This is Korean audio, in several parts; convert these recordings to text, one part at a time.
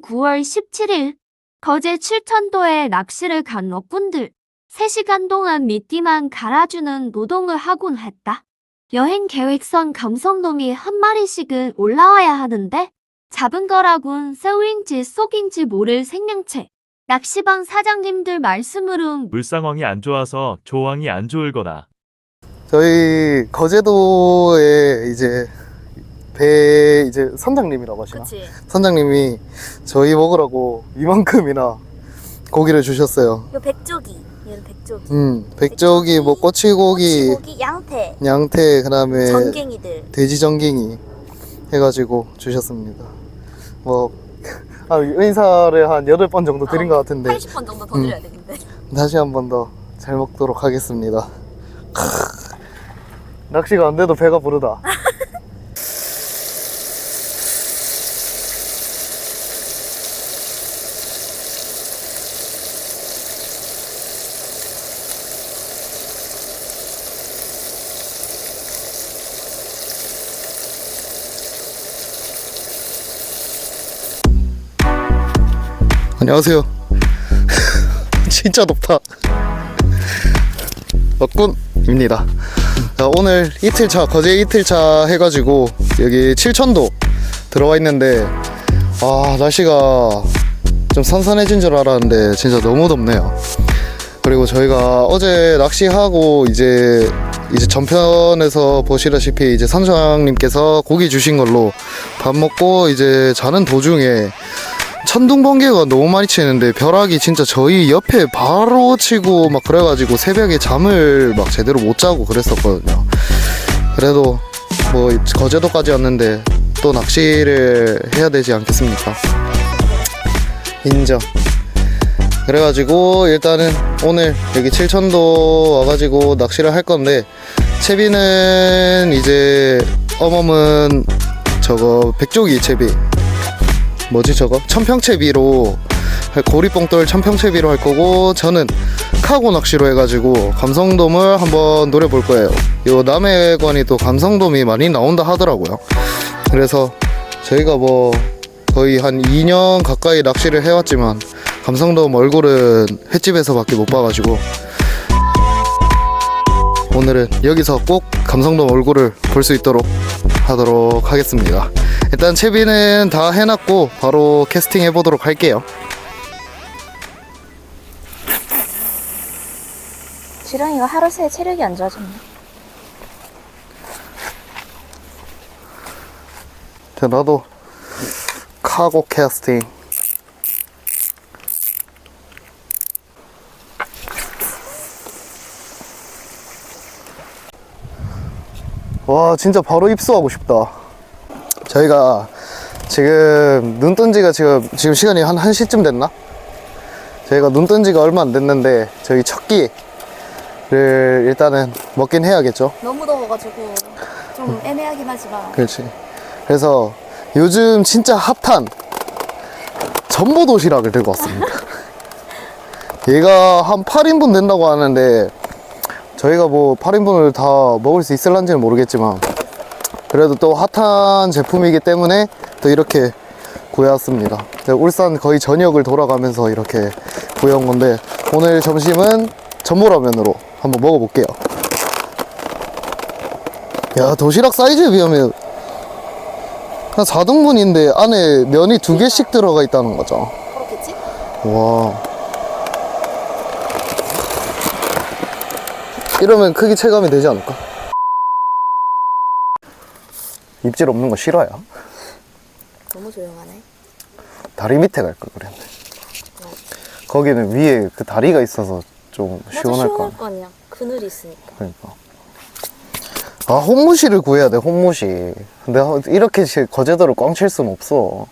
2020년 9월 17일 거제 칠천도에 낚시를 간 어꾼들 3시간 동안 미끼만 갈아주는 노동을 하곤 했다. 여행 계획선 감성돔이 한 마리씩은 올라와야 하는데 잡은 거라곤 새우인지 쏙인지 모를 생명체. 낚시방 사장님들 말씀으론 물 상황이 안 좋아서 조항이 안 좋을 거다. 저희 거제도에 이제 배 이제 선장님이라고 하시나? 그치. 선장님이 저희 먹으라고 이만큼이나 고기를 주셨어요. 요 백조기. 얘는 백조기. 음, 백조기, 뭐 꼬치고기, 꼬치고기, 양태, 양태, 그다음에 전갱이들. 돼지 전갱이 해가지고 주셨습니다. 뭐 아, 인사를 한 8번 정도 드린 것 같은데 80번 정도 더 음. 드려야 되는데. 다시 한 번 더 잘 먹도록 하겠습니다. 크으, 낚시가 안 돼도 배가 부르다. 안녕하세요. 진짜 높다. 덕군입니다. 자, 오늘 이틀차, 거제 이틀차 해가지고 여기 칠천도 들어와 있는데, 아, 날씨가 좀 선선해진 줄 알았는데 진짜 너무 덥네요. 그리고 저희가 어제 낚시하고 이제 이제 전편에서 보시다시피 이제 선장님께서 고기 주신 걸로 밥 먹고 이제 자는 도중에 천둥 번개가 너무 많이 치는데 벼락이 진짜 저희 옆에 바로 치고 막 그래가지고 새벽에 잠을 막 제대로 못 자고 그랬었거든요. 그래도 뭐 거제도까지 왔는데 또 낚시를 해야 되지 않겠습니까? 인정. 그래가지고 일단은 오늘 여기 칠천도 와가지고 낚시를 할 건데 채비는 이제 어멈은 저거 백조기 채비 뭐지 저거? 천평채비로 할- 고리뽕돌 천평채비로 할 거고 저는 카고 낚시로 해가지고 감성돔을 한번 노려볼 거예요. 요 남해관이 또 감성돔이 많이 나온다 하더라고요. 그래서 저희가 뭐 거의 한 2년 가까이 낚시를 해왔지만 감성돔 얼굴은 횟집에서밖에 못 봐가지고 오늘은 여기서 꼭 감성돔 얼굴을 볼 수 있도록 하도록 하겠습니다. 일단 채비는 다 해놨고 바로 캐스팅 해보도록 할게요. 지렁이가 하루 새에 체력이 안 좋아졌네. 자, 나도 카고 캐스팅. 와, 진짜 바로 입수하고 싶다. 저희가 지금 눈 뜬 지가 지금, 지금 시간이 한 1시쯤 됐나? 저희가 눈 뜬 지가 얼마 안 됐는데, 저희 첫 끼를 일단은 먹긴 해야겠죠. 너무 더워가지고 좀 애매하긴 하지만 그렇지. 그래서 요즘 진짜 핫한 전보 도시락을 들고 왔습니다. 얘가 한 8인분 된다고 하는데 저희가 뭐 8인분을 다 먹을 수 있을런지는 모르겠지만 그래도 또 핫한 제품이기 때문에 또 이렇게 구해왔습니다. 울산 거의 전역을 돌아가면서 이렇게 구해온 건데 오늘 점심은 전보라면으로 한번 먹어볼게요. 야 도시락 사이즈에 비하면 한 4등분인데 안에 면이 두 개씩 들어가 있다는 거죠. 그렇겠지? 와. 이러면 크기 체감이 되지 않을까? 입질 없는 거 싫어요. 너무 조용하네. 다리 밑에 갈 걸 그랬네. 거기는 위에 그 다리가 있어서 좀 맞아 시원할 거 시원할 아니야. 거 아니야. 그늘이 있으니까. 그러니까. 아, 혼무시를 구해야 돼, 혼무시. 근데 이렇게 시- 거제도를 꽝칠 수는 없어.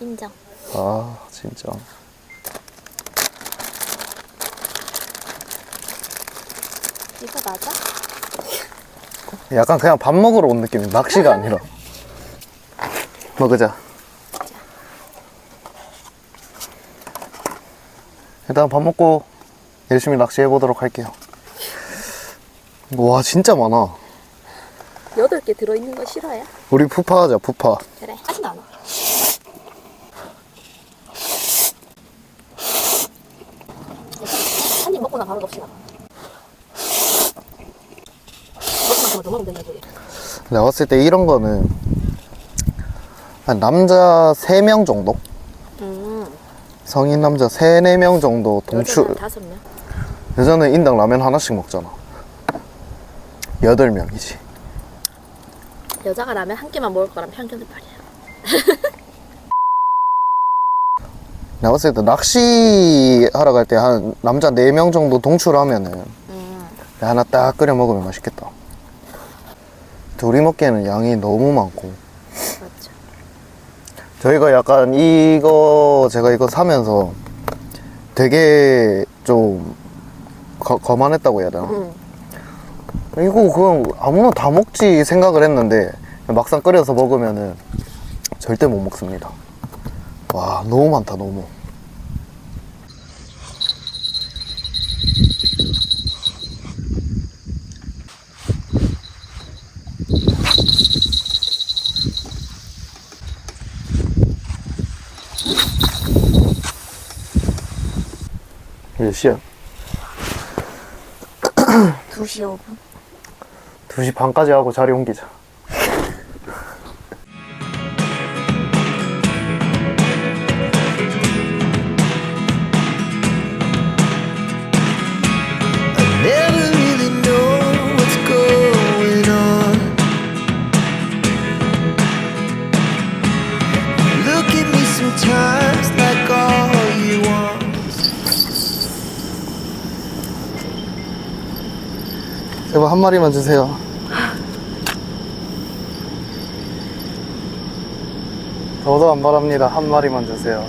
인정. 아, 진짜. 이거 맞아? 약간 그냥 밥 먹으러 온 느낌이 낚시가 아니라. 먹으자. 일단 밥 먹고 열심히 낚시해 보도록 할게요. 와 진짜 많아. 여덟 개 들어있는 거 싫어요? 우리 푸파 하자 푸파. 그래 아직도 안 와. 한입 먹고 나 바로 놉시다 더 먹으면 된다 저기. 내가 봤을 때 이런 거는 한 남자 3명 정도? 음. 성인 남자 3, 4명 정도 동출 여자는 다섯 명. 여자는 인당 라면 하나씩 먹잖아 8명이지 여자가 라면 한 끼만 먹을 거라면 평균 말이야. 내가 봤을 때 낚시 하러 갈 때 한 남자 4명 정도 동출하면은 음. 하나 딱 끓여 먹으면 맛있겠다 둘이 먹기에는 양이 너무 많고 맞죠. 저희가 약간 이거 제가 이거 사면서 되게 좀 거, 거만했다고 해야 되나? 음. 이거 그냥 아무나 다 먹지 생각을 했는데 막상 끓여서 먹으면은 절대 못 먹습니다. 와 너무 많다 너무. 몇 시야? 2시 5분. 2시 반까지 하고 자리 옮기자. 제발 한 마리만 주세요. 더도 안 바랍니다. 한 마리만 주세요.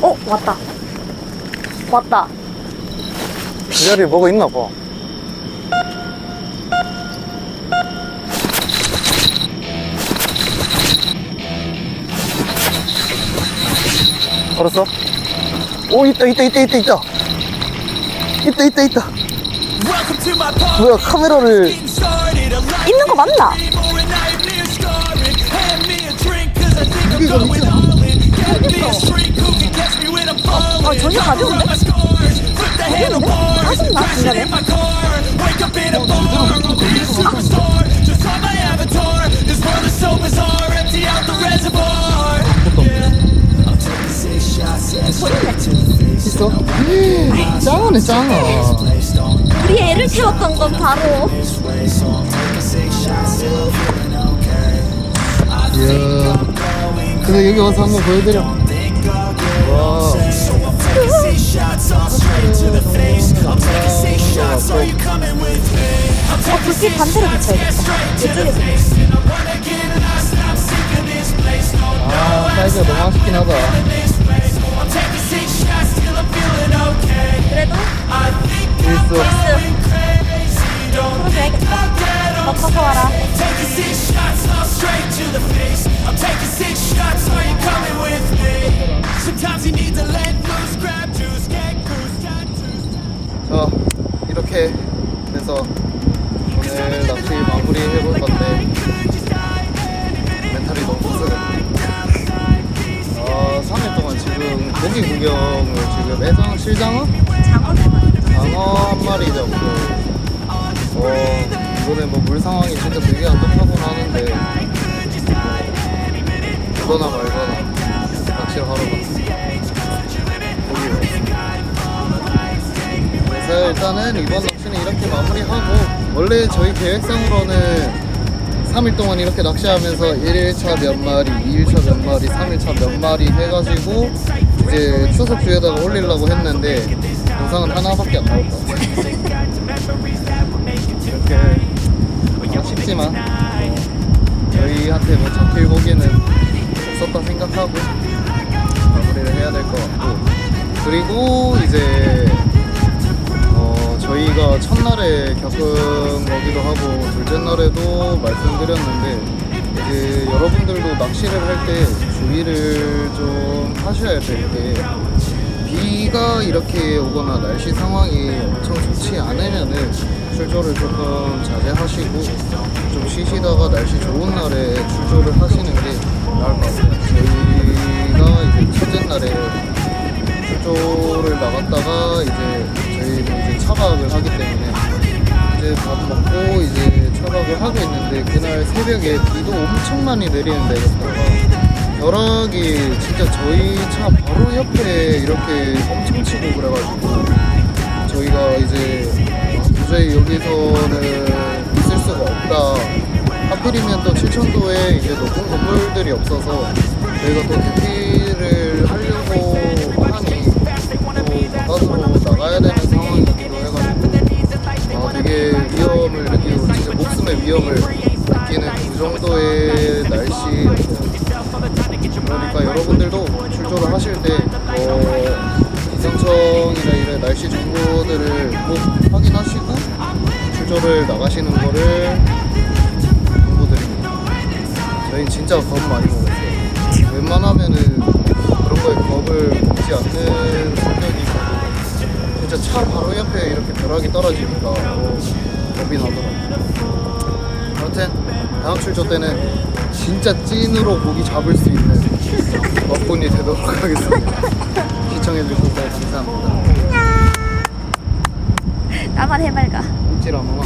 어 왔다. 왔다. 이 자리에 뭐가 있나 봐. 알았어? 오 있다 있다 있다 있다 있다 있다 있다 있다 뭐야 카메라를. 있는 거 맞나? 아, 전혀 가벼운데? 어, 아, 짱하네, 짱하네 우리 애를 태웠던 건 바로 예. 이야. 근데 여기 와서 한번 보여드려. 와. 어, 저 글씨 반대로 붙여야겠다. 아, 사이즈가 너무 아쉽긴 하다. 그래도 일수. 어, 커서 와라. 자, 이렇게 해서 오늘 낚시 마무리 해본 건데 멘탈이 너무 부서졌네. 어, 3일 동안 지금 고기 구경을 지금 해장 실장어? 상황이 진짜 되게 안 좋다고는 하는데 뭐, 이거나 말거나 낚시를 하러 고기 그래서 일단은 이번 낚시는 이렇게 마무리하고 원래 저희 계획상으로는 3일 동안 이렇게 낚시하면서 1일차 몇 마리, 2일차 몇 마리, 3일차 몇 마리 해가지고 이제 추석 주에다가 올리려고 했는데 영상은 하나밖에 안 나올 것 같아요 어, 저희한테 뭐 잡힐 고기는 없었다 생각하고 마무리를 해야 될 것 같고 그리고 이제 어, 저희가 첫날에 겪은 거기도 하고 둘째 날에도 말씀드렸는데 이제 여러분들도 낚시를 할 때 주의를 좀 하셔야 될 게 비가 이렇게 오거나 날씨 상황이 엄청 좋지 않으면은 출조를 조금 자제하시고 좀 쉬시다가 날씨 좋은 날에 출조를 하시는 게 나을 것 같아요. 저희가 이제 첫째 날에 출조를 나갔다가 이제 저희는 이제 차박을 하기 때문에 이제 밥 먹고 이제 차박을 하고 있는데 그날 새벽에 비도 엄청 많이 내리는 데였다가 벼락이 진짜 저희 차 바로 옆에 이렇게 엄청 치고 그래가지고 저희가 이제 도저히 여기서는 있을 수가 없다. 하필이면 또 칠천도에 이제 높은 건물들이 없어서 저희가 또 대피 나가시는 거를 정보드립니다. 저희는 진짜 겁 많이 먹었어요. 웬만하면은 그런 거에 겁을 먹지 않는 성격이고 진짜 차 바로 옆에 이렇게 벼락이 떨어지니까 어, 겁이 나더라고요. 아무튼 다음 출조 때는 진짜 찐으로 고기 잡을 수 있는 먹분이 되도록 하겠습니다. 시청해주셔서 감사합니다. 나만 해맑아. うちらのな。